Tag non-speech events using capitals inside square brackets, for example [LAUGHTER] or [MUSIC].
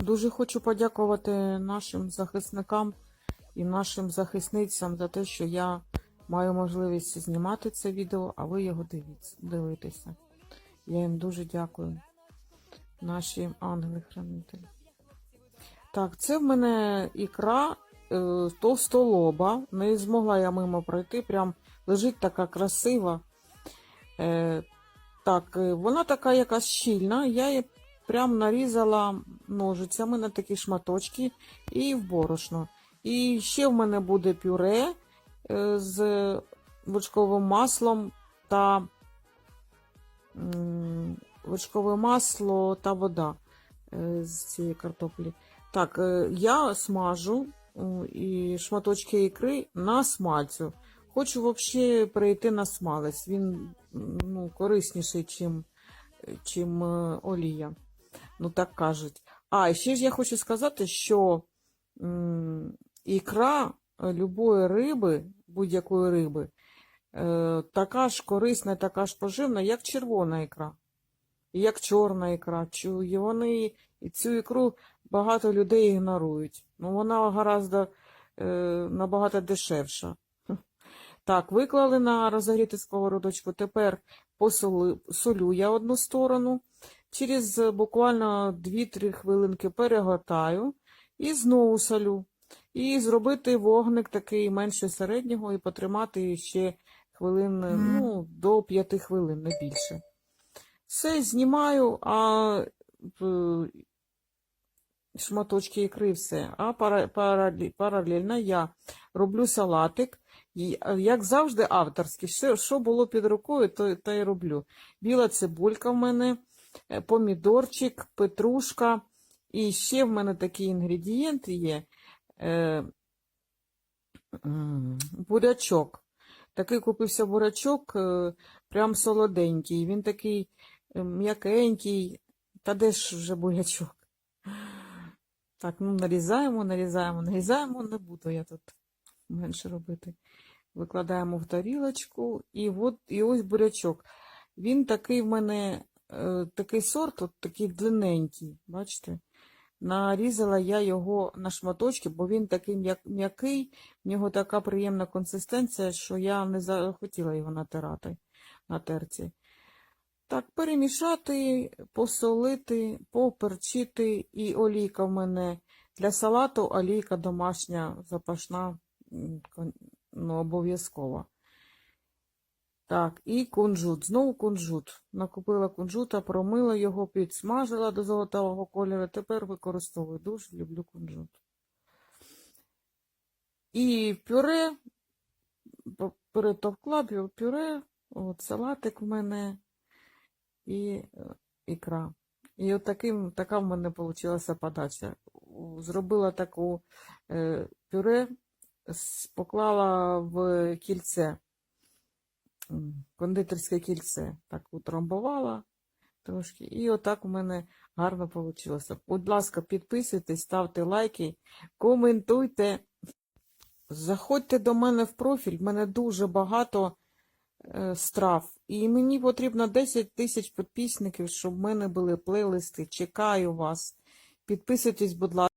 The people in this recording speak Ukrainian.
Дуже хочу подякувати нашим захисникам і нашим захисницям за те, що я маю можливість знімати це відео, а ви його дивитеся. Я їм дуже дякую, наші ангели-хранителі. Так, це в мене ікра е, товстолоба. Не змогла я мимо пройти. Прям лежить така красива. Е, так, е, вона така якась щільна. Я її прям нарізала ножицями на такі шматочки і в борошно. І ще в мене буде пюре е, з вершковим маслом та вершкове масло та вода е, з цієї картоплі. Так, е, я смажу і шматочки ікри на смальцю. Хочу взагалі перейти на смалець. Він ну, корисніший, чим, чим олія. Ну, так кажуть. А, і ще ж я хочу сказати, що ікра е, любої риби, будь-якої риби, е, така ж корисна, така ж поживна, як червона ікра, як чорна ікра. І вони і цю ікру багато людей ігнорують. Ну, вона гораздо е, набагато дешевша. [LAUGHS] Так, виклали на розогріти сковородочку. Тепер посоли, солю я одну сторону. Через е, буквально 2-3 хвилинки перегортаю і знову солю. І зробити вогник такий менше середнього і потримати ще хвилин е, ну, до 5 хвилин, не більше. Все знімаю, а шматочки ікри все. А пара- парале- паралельно я роблю салатик. Е, Як завжди, авторський. Що, що було під рукою, то, то і роблю. Біла цибулька в мене, помідорчик, петрушка. І ще в мене такі інгредієнти є. Е, бурячок. Такий купився бурячок, е, прям солоденький. Він такий е, м'якенький. Та де ж вже бурячок? Так, ну нарізаємо, нарізаємо, нарізаємо. Не буду я тут менше робити. Викладаємо в тарілочку. І от, і ось бурячок. Він такий в мене, е, такий сорт, от такий длинненький, бачите? Нарізала я його на шматочки, бо він такий м'який, в нього така приємна консистенція, що я не захотіла його натирати на терці. Так, перемішати, посолити, поперчити, і олійка в мене для салату, олійка домашня, запашна, ну, обов'язково. Так, і кунжут, знову кунжут. Накупила кунжута, промила його, підсмажила до золотавого кольору, тепер використовую. Дуже люблю кунжут. І пюре, перетовкла пюре, от салатик в мене і е, ікра. І от таким, така в мене вийшла подача. Зробила таку е, пюре, поклала в кільце, кондитерське кільце. Так утрамбувала трошки. І отак у мене гарно вийшло. Будь ласка, підписуйтесь, ставте лайки, коментуйте. Заходьте до мене в профіль, в мене дуже багато е, страв. І мені потрібно 10 тисяч підписників, щоб в мене були плейлисти. Чекаю вас. Підписуйтесь, будь ласка.